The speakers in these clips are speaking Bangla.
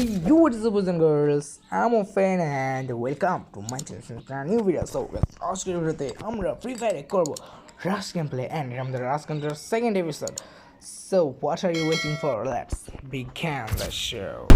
Hey you what is up boys and girls, I'm Ofen and welcome to my channel new video. So let's ask you today, I'm the Free Fire Corbo Rush Gameplay and I'm the Rush Gameplay second episode. So what are you waiting for? Let's begin the show.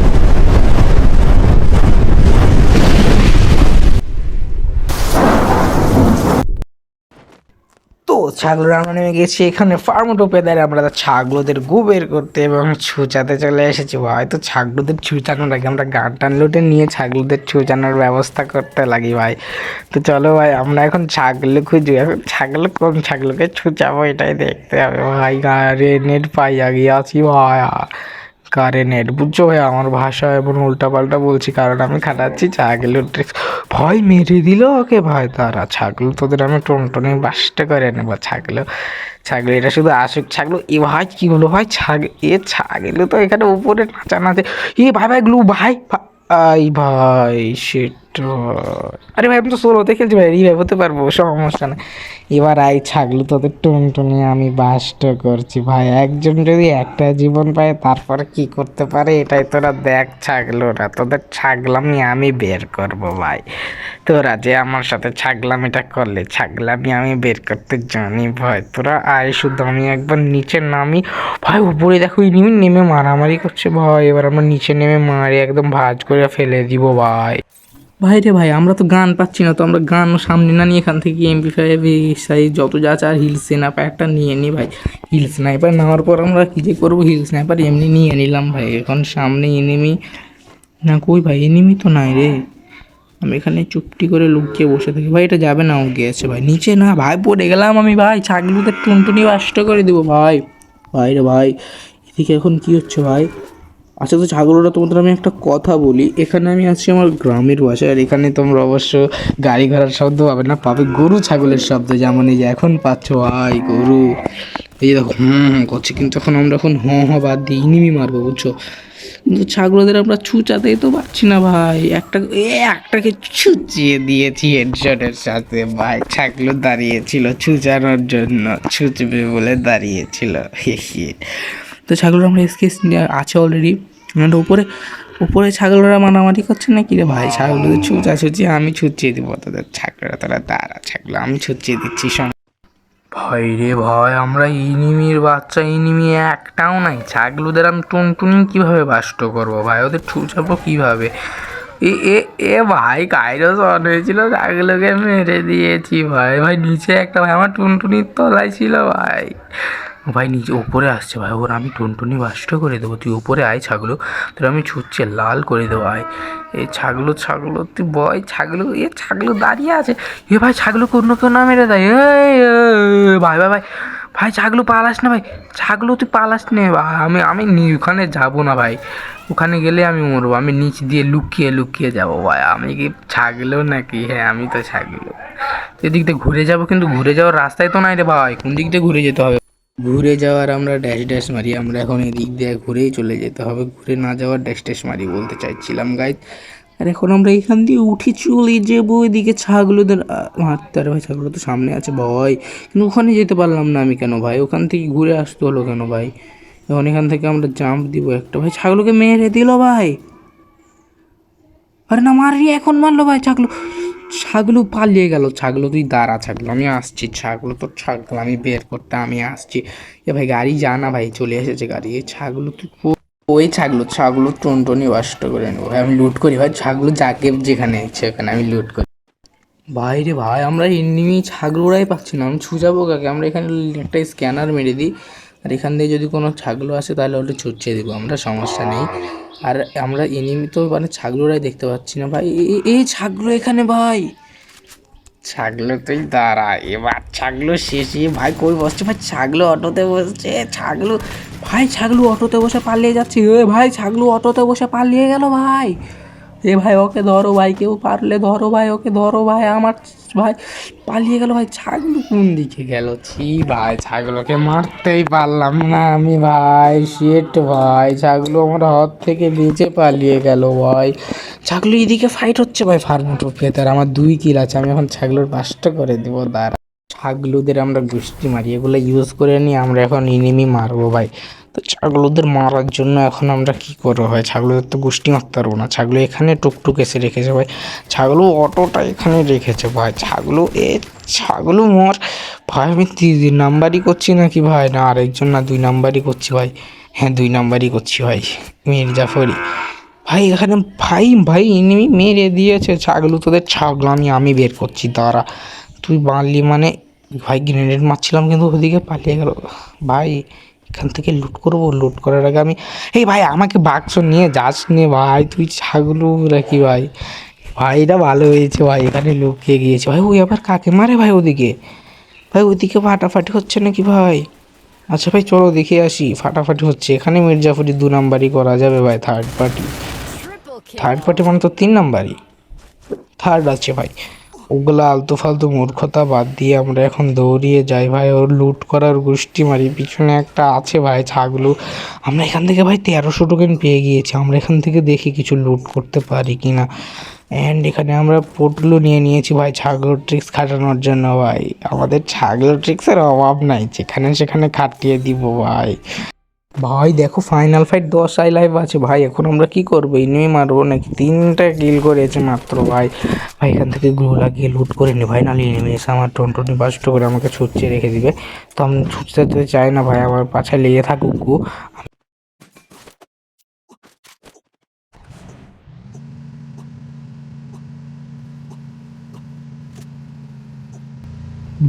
ছাগল আমরা নেমে গেছি, এখানে ফার্ম ফার্মোটোপে দাঁড়িয়ে আমরা ছাগলদের গু বের করতে এবং ছুঁচাতে চলে এসেছি। ভাই, তো ছাগলদের ছুঁচানোর আগে আমরা গান টান লুটে নিয়ে ছাগলদের ছুঁচানোর ব্যবস্থা করতে লাগি ভাই। তো চলো ভাই, আমরা এখন ছাগল খুঁজি। এখন ছাগল কোন ছাগলকে ছুঁচাবো এটাই দেখতে হবে। ভাই গাড়ি নেট পাই আগে আছি ভাই। কারেন্টের বুঝছ ভাই আমার ভাষা এবং উল্টাপাল্টা বলছি, কারণ আমি খাটাচ্ছি ছাগল ভয় মেরে দিল ওকে ভাই তারা ছাগল তোদের আমি টনটনে বাসটা করে নেব, ছাগল। ছাগল, এটা শুধু আসুক। ছাগল, এ ভাই, কী হলো ভাই? ছাগল এ ছাগল তো এখানে উপরে নাচা নাচে এ ভাই ভাই, গ্লু, ভাই ভাই ভাই সেট আরে ভাই, আমি তো সোলোতে খেলছি ভাই রিভাইভ হতে পারব, সমস্যা না এবার আই ছাগল, তোদের টুনটুনি আমি বাস্ট করছি। ভাই, একজন যদি একটা জীবন পায়, তারপরে কি করতে পারে? এটাই তোরা দেখ ছাগলরা, তোদের ছাগলামি আমি বের করব ভাই। তোরা যে আমার সাথে ছাগলামিটা করলে, ছাগলামি আমি বের করতে জানি ভাই। তোরা আয় শুধু, আমি একবার নিচে নামি। ভাই, উপরে দেখো নেমে মারামারি করছে ভাই। এবার আমরা নিচে নেমে মারি, একদম ভাজ করে ফেলে দিব ভাই। ভাই রে ভাই, আমরা তো গান পাচ্ছি না, তো আমরা গান সামনে না নিয়ে এখান থেকে এমপি ফাইভ সাইজ যত যা আর হিল স্নাইপারটা নিয়ে নিই ভাই। হিল স্নাইপার নেওয়ার পর আমরা কী যে করব? হিল স্নাইপার এমনি নিয়ে নিলাম ভাই, এখন সামনে এনিমি না কই ভাই এনিমি তো নাই রে। আমি এখানে চুপটি করে লুকিয়ে বসে থাকি। ভাই, এটা যাবে না ও গিয়েছে ভাই। নিচে না ভাই, পড়ে গেলাম আমি ভাই। ছাগলুতে টুনটুনি বাসটা করে দেবো ভাই। ভাই রে ভাই, এদিকে এখন কি হচ্ছে ভাই? আচ্ছা তো ছাগলরা তোমাদের আমি একটা কথা বলি। এখানে আমি আছি আমার গ্রামের বাসায়, আর এখানে তোমরা অবশ্য গাড়ি ঘোড়ার শব্দ পাবে না, পাবে গরু ছাগলের শব্দ। যেমন এই যে এখন পাচ্ছ ভাই গরু। এই দেখো, হুম, করছে, কিন্তু এখন আমরা এখন হ হ বাদ দিয়ে ইনিমি মারবো, বুঝছ? কিন্তু ছাগলদের আমরা ছুচাতেই তো পারছি না ভাই। একটা, এ, একটাকে ছুচিয়ে দিয়েছি হেডশটের সাথে, ভাই। ছাগল দাঁড়িয়েছিল ছুচানোর জন্য, ছুচবে বলে দাঁড়িয়েছিল। তো ছাগল আমরা স্কেচ আছে অলরেডি মানে উপরে উপরে ছাগলরা মারামারি করছে না কি রে ভাই? ছাগলদের ছুচা ছুচি আমি ছুচিয়ে দিব, তোদের ছাগলরা, তারা দাঁড়া, ছাগল, আমি ছুচিয়ে দিচ্ছি ভাই রে ভাই, আমরা ইনিমির বাচ্চা, ইনিমি একটাও নাই। ছাগলুদের আমি টুনটুনি কীভাবে বাষ্ট করব ভাই? ওদের ছুচাবো কীভাবে? এ এ এ ভাই, কাইরস অন হয়েছিল, ছাগলকে মেরে দিয়েছি ভাই। ভাই, নিচে একটা ভাই, আমার টুনটুনির তলায় ছিল ভাই। ভাই, নিচে উপরে আসছে ভাই। ওর আমি টুনটুনি বাষ্ট করে দেবো। তুই উপরে আয় ছাগলো তোর আমি ছুটছে, লাল করে দেবো, আয়। এ ছাগলো ছাগলো তুই বয় ছাগলো এ ছাগলো দাঁড়িয়ে আছে। এ ভাই ছাগলো অন্য কেউ না মেরে দেয়। ভাই ভাই ভাই ভাই ছাগলো পালাস না ভাই। ছাগলো তুই পালাস নে আমি আমি ওখানে যাব না ভাই। ওখানে গেলে আমি মরবো। আমি নিচ দিয়ে লুকিয়ে লুকিয়ে যাব ভাই। আমি কি ছাগলো নাকি? হ্যাঁ আমি তো ছাগলো এদিক দিয়ে ঘুরে যাব, কিন্তু ঘুরে যাওয়ার রাস্তায় তো নাই রে ভাই। কোন দিক দিয়ে ঘুরে যেতে হবে? ঘুরে যাওয়ার আমরা ড্যাশ ড্যাশ মারি, আমরা এখন এদিক দিয়ে ঘুরেই চলে যেতে হবে। ঘুরে না যাওয়ার ড্যাশ ড্যাশ মারি বলতে চাইছিলাম গাইজ আর এখন আমরা এখান দিয়ে উঠে চলে যাব এদিকে ছাগলদের মারতে আরে ভাই ছাগল তো সামনে আছে, ভয়। কিন্তু ওখানে যেতে পারলাম না আমি কেন ভাই? ওখান থেকে ঘুরে আসতে হলো কেন ভাই? এখন এখান থেকে আমরা জাম্প দিব একটা। ভাই, ছাগলকে মেরে দিল ভাই। আরে না মারি এখন মারলো ভাই ছাগলো। ছাগলো পালিয়ে গেল ছাগলো তুই দাঁড়া ছাগলো, আমি আসছি, ছাগলো তোর ছাগলো, আমি বের করতে, আমি আসছি। এ ভাই, গাড়ি যা না ভাই, চলে এসেছে গাড়ি। এই ছাগলো তুই ওই ছাগলো ছাগলো টনটনি বাসটা করে নেব। আমি লুট করি ভাই, ছাগলো যাকে যেখানে ওখানে আমি লুট করি। ভাই রে ভাই, আমরা এমনি ছাগলোরাই পাচ্ছি না, আমি ছুঁচাবো কাকে? আমরা এখানে একটা স্ক্যানার মেরে দিই। আর এখান দিয়ে যদি কোনো ছাগলো আসে, তাহলে ওটা ছুটছে দেবো আমরা সমস্যা নেই। আর আমরা এনিমি তো মানে ছাগলোরাই দেখতে পাচ্ছি না ভাই। এই ছাগলো এখানে ভাই। ছাগলো তুই দাঁড়া, এবার ছাগলো শেষে ভাই কই বসছে? ভাই ছাগলো অটোতে বসছে, ছাগলো, ভাই ছাগলো অটোতে বসে পালিয়ে যাচ্ছে। ভাই, ছাগলো অটোতে বসে পালিয়ে গেল ভাই। এ ভাই, ওকে ধরো ভাই, কেউ পারলে ধরো ভাই, ওকে ধরো ভাই, আমার ভাই। পালিয়ে গেল ভাই, ছাগলো কোন দিকে গেল? ছি ভাই, ছাগলকে মারতেই পারলাম না আমি ভাই শেট ভাই ছাগলো আমার হাত থেকে বেঁচে পালিয়ে গেল ভাই। ছাগলো এদিকে ফাইট হচ্ছে ভাই ফার্মোটোর ভেতর আমার দুই কিল আছে, আমি এখন ছাগলোর পাঁচটা করে দেবো, দাঁড়া। ছাগলুদের আমরা গুষ্টি মারি, এগুলো ইউজ করে নিয়ে আমরা এখন ইনিমি মারবো ভাই। তো ছাগলদের মারার জন্য এখন আমরা কি করব ভাই? ছাগলদের তো গোষ্ঠী মারতে পারব না। ছাগল এখানে টুকটুক এসে রেখেছে ভাই। ছাগলও অটোটা এখানে রেখেছে ভাই। ছাগলও এ, ছাগলও মর। ভাই, আমি তিন নাম্বারই করছি নাকি ভাই? না, আরেকজন না, দুই নাম্বারই করছি ভাই। হ্যাঁ দুই নাম্বারই করছি ভাই। মির্জাফরি। ভাই, এখানে ভাই ভাই এনিমি মেরে দিয়েছে। ছাগল তোদের ছাগল আমি আমি বের করছি, দাঁড়া। তুই বাঁধলি মানে ভাই গ্রেনেড মারছিলাম কিন্তু ওদিকে পালিয়ে গেল। ভাই এখান থেকে লুট করব লুট করার আগে আমি এই ভাই আমাকে বাক্স নিয়ে যাস নে ভাই তুই ছাগলু রাখি ভাই? ভাই এটা ভালো হয়েছে ভাই এখানে লুকিয়ে গিয়েছে। ভাই ওই আবার কাকে মারে ভাই ওদিকে? ভাই ওদিকে ফাটাফাটি হচ্ছে নাকি ভাই? আচ্ছা ভাই চলো দেখে আসি ফাটাফাটি হচ্ছে। এখানে মির্জাফরি দু নাম্বারই করা যাবে ভাই থার্ড পার্টি থার্ড পার্টি মানে তো তিন নাম্বারই। থার্ড আছে ভাই। ওগুলো আলতু ফালতু মূর্খতা বাদ দিয়ে আমরা এখন দৌড়িয়ে যাই ভাই। ওর লুট করার গোষ্ঠী মারি, পিছনে একটা আছে ভাই ছাগলু। আমরা এখান থেকে ভাই তেরোশো টোকেন পেয়ে গিয়েছি, আমরা এখান থেকে দেখি কিছু লুট করতে পারি কি না অ্যান্ড এখানে আমরা পোটগুলো নিয়ে নিয়েছি ভাই ছাগল ট্রিক্স খাটানোর জন্য ভাই। আমাদের ছাগল ট্রিক্সের অভাব নাই, যেখানে সেখানে খাটিয়ে দিব ভাই। ভাই, দেখো ফাইনাল ফাইট দশ আই লাইভ আছে। ভাই, এখন আমরা কি করব? ইনিমি মারবো নাকি? তিনটা গিল করেছে মাত্র, ভাই। ভাই, এখান থেকে গ্লু লাগিয়ে লুট করে নি। ভাই, নাহলে ইনিমি এসে আমার টনটনি বাস্ট করে আমাকে ছুটছে রেখে দিবে। তো আমি ছুটতে চাই না, ভাই। আমার পাছায় লেগে থাকুক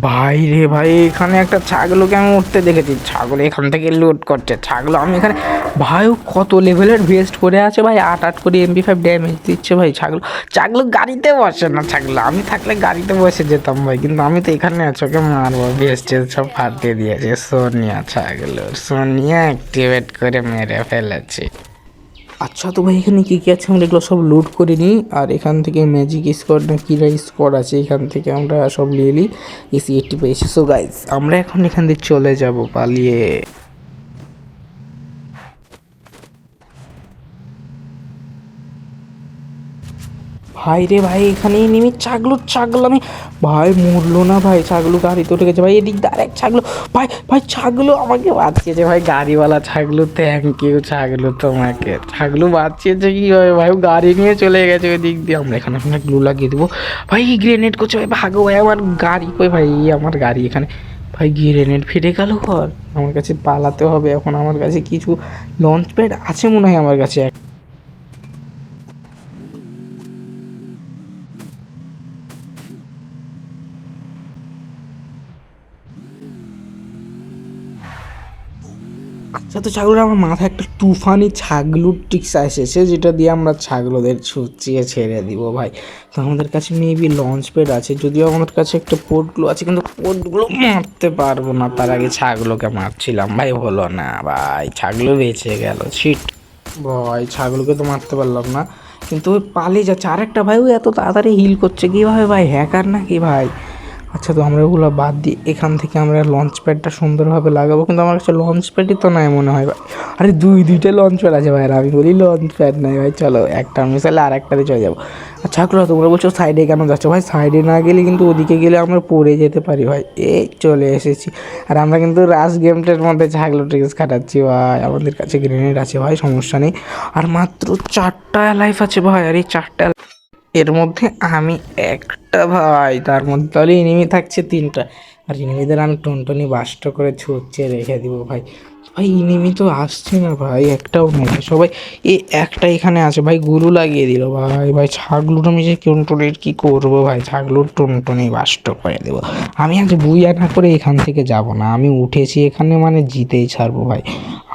ভাই রে ভাই, এখানে একটা ছাগলকে আমি উঠতে দেখেছি। ছাগল এখান থেকে লুট করছে। ছাগল, আমি এখানে ভাই কত লেভেলের ভেস্ট করে আছে ভাই? আট আট করে এমবি ফাইভ ড্যামেজ দিচ্ছে ভাই ছাগল। ছাগল গাড়িতে বসে না ছাগল। আমি থাকলে গাড়িতে বসে যেতাম ভাই, কিন্তু আমি তো এখানে আছি, ওকে মারবো। ভেস্ট সব ফাটিয়ে দিয়েছে। সোনিয়া ছাগল সোনিয়া অ্যাক্টিভেট করে মেরে ফেলেছে। আচ্ছা তো ভাই, এখানে কী কী আছে? আমরা এগুলো সব লোড করে নিই। আর এখান থেকে ম্যাজিক স্কোয়াড না কিরা স্কোয়াড আছে? এখান থেকে আমরা সব নিয়ে নিই। এসি এইটটি পেয়েছি সো গাইজ আমরা এখন এখান দিয়ে চলে যাব পালিয়ে। ভাই রে ভাই এখানে নেমে ছাগলো ছাগল আমি ভাই, মরলো না ভাই ছাগলো গাড়িতে উঠে গেছে ভাই, এদিক ডাইরেক্ট ছাগলো ভাই ভাই ছাগলো আমাকে বাঁচিয়েছে। ভাই, গাড়িওয়ালা ছাগলো থ্যাংক ইউ ছাগলো তোমাকে। ছাগলো বাঁচিয়েছে কি হবে ভাই গাড়ি নিয়ে চলে গেছে ওই দিক দিয়ে। আমরা এখানে এখানে গ্লু লাগিয়ে দেবো। ভাই গ্রেনেড করছে। ভাই, ভাগো ভাই, আমার গাড়ি কই? ভাই আমার গাড়ি এখানে। ভাই গ্রেনেড ফিরে গেল ঘর। আমার কাছে পালাতে হবে। এখন আমার কাছে কিছু লঞ্চ প্যাড আছে মনে হয় আমার কাছে। তো ছাগলের আমার মাথায় একটা তুফানি ছাগলুর টিক্স এসেছে, যেটা দিয়ে আমরা ছাগলদের ছুচিয়ে ছেড়ে দিব ভাই। তো আমাদের কাছে মেবি লঞ্চ প্যাড আছে, যদিও আমাদের কাছে একটা পোর্টগুলো আছে, কিন্তু পোর্টগুলো মারতে পারব না। তার আগে ছাগলকে মারছিলাম, ভাই হলো না ভাই, ছাগলও বেঁচে গেল, ছিট। ভাই, ছাগলকে তো মারতে পারলাম না। কিন্তু ওই পালিয়ে যাচ্ছে। আরেকটা ভাই, ও এত তাড়াতাড়ি হিল করছে, কীভাবে ভাই? হ্যাকার নাকি ভাই? আচ্ছা তো আমরা ওগুলো বাদ দিই এখান থেকে আমরা লঞ্চ প্যাডটা সুন্দরভাবে লাগাবো। কিন্তু আমার কাছে লঞ্চ প্যাডই তো নাই মনে হয় ভাই। আরে দুই, দুইটা লঞ্চ প্যাড আছে ভাই আমি বলি লঞ্চ প্যাড নাই ভাই, চলো একটা মিশালে আর একটাতে চলে যাব। আচ্ছা এগুলো তোমরা বলছো সাইডে কেন যাচ্ছ? ভাই সাইডে না গেলে কিন্তু ওদিকে গেলে আমরা পড়ে যেতে পারি ভাই। এই চলে এসেছি। আর আমরা কিন্তু রাস গেমটার মধ্যে ছাগলো ট্রিক্স খাটাচ্ছি ভাই। আমাদের কাছে গ্রেনেড আছে ভাই, সমস্যা নেই। আর মাত্র চারটা লাইফ আছে ভাই, আর এই চারটা এর মধ্যে আমি একটা ভাই, তার মধ্যে তাহলে এনিমি থাকছে তিনটা। আর এনিমিদের আমি টনটনি বাষ্ট করে ছুটছে রেখে দিব ভাই। ভাই এনিমি তো আসছে না ভাই, একটাও নেই। সবাই এই একটা এখানে আছে ভাই, গুরু লাগিয়ে দিল ভাই। ভাই, ছাগলুর আমি যে টনটনির কী করব ভাই? ছাগলুর টনটনি বাষ্ট করে দেবো। আমি আজ বুইয়া না করে এখান থেকে যাব না। আমি উঠেছি এখানে মানে জিতেই ছাড়বো ভাই।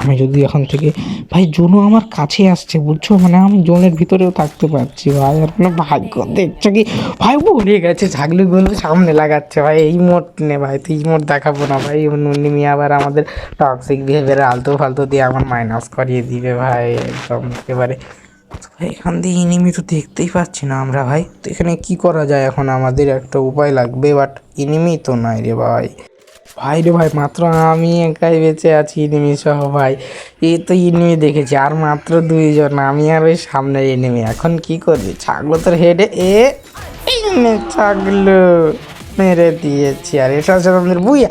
আমি যদি এখন থেকে, ভাই জোনও আমার কাছে আসছে, বুঝছ? মানে আমি জোনের ভিতরেও থাকতে পারছি ভাই। আর কোনো ভাগ্য দেখছ কি? ভাই ভরে গেছে, ছাগলিগুলো সামনে লাগাচ্ছে ভাই। এই মোট নে ভাই তুই মোট দেখাবো না ভাই। নুন্নি আবার আমাদের টক্সিক বিহেভিয়ার আলতু ফালতু দিয়ে আমার মাইনাস করিয়ে দিবে ভাই, একদম একেবারে। এখান দিয়ে ইনিমি তো দেখতেই পাচ্ছি না আমরা ভাই। তো এখানে কি করা যায় এখন? আমাদের একটা উপায় লাগবে বাট ইনিমি তো নাই রে ভাই। ভাই রে ভাই, মাত্র আমি একাই বেঁচে আছি ইনিমি সহ ভাই। এ তো ইনিমি দেখেছি, আর মাত্র দুইজন। আমি আর ওই সামনে ইনিমি এখন কি করবি? ছাগলো তোর হেডে এ ছাগলো মেরে দিয়েছি। আর এটা সাথে আমাদের বুইয়া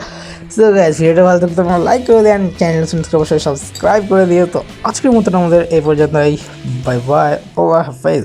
সো গাইস ভিডিওটা ভালো থাকলে তোমরা লাইক করে দেন চ্যানেল সাবস্ক্রাইব অবশ্যই সাবস্ক্রাইব করে দিও। তো আজকের মতন আমাদের এই পর্যন্তই। বাই বাই ও হাফেজ